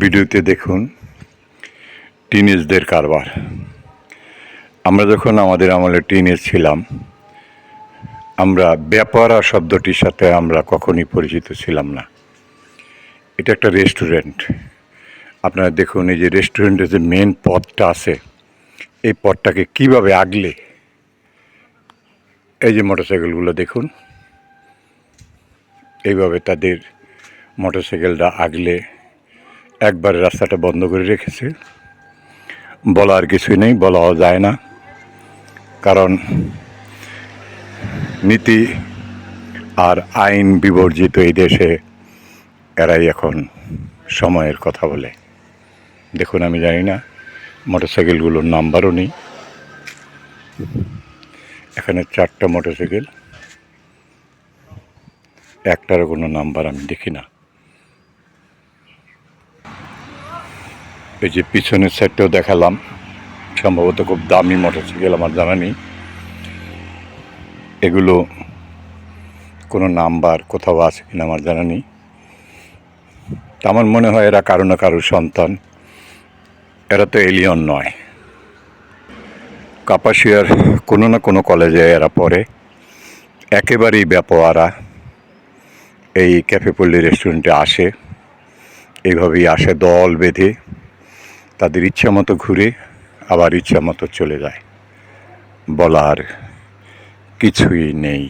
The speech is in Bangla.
ভিডিওতে দেখুন টিনেজদের কারবার। আমরা যখন আমাদের আমলে টিনেজ ছিলাম, আমরা ব্যাপারা শব্দটির সাথে আমরা কখনই পরিচিত ছিলাম না। এটা একটা রেস্টুরেন্ট আপনারা দেখুন, এই যে রেস্টুরেন্টের যে মেন পথটা আছে, এই পথটাকে কীভাবে আগলে, এই যে মোটরসাইকেলগুলো দেখুন, এইভাবে তাদের মোটরসাইকেলটা আগলে একবার রাস্তাটা বন্ধ করে রেখেছে। বলার কিছুই নেই, বলাও যায় না। কারণ নীতি আর আইন বিবর্জিত এই দেশে এরাই এখন সময়ের কথা বলে। দেখুন, আমি জানি না, মোটরসাইকেলগুলোর নাম্বারও নেই। এখানে চারটা মোটরসাইকেল, একটারও কোনো নাম্বার আমি দেখি না। এই যে পিছনের সাইডটাও দেখালাম। সম্ভবত খুব দামি মোটরসাইকেল আমার জানা নেই। এগুলো কোনো নাম্বার কোথাও আছে কিনা আমার জানা নেই। আমার মনে হয় এরা কারও না কারোর সন্তান। এরা তো এলিয়ন নয়। কাপাসিয়ার কোনো না কোনো কলেজে এরা পড়ে। একেবারেই ব্যাপোয়ারা। এই ক্যাফেপল্লি রেস্টুরেন্টে আসে। এইভাবেই আসে দল বেঁধে। তাদের ইচ্ছা মতো ঘুরে আবার ইচ্ছা মতো চলে যায়। বলার কিছুই নেই।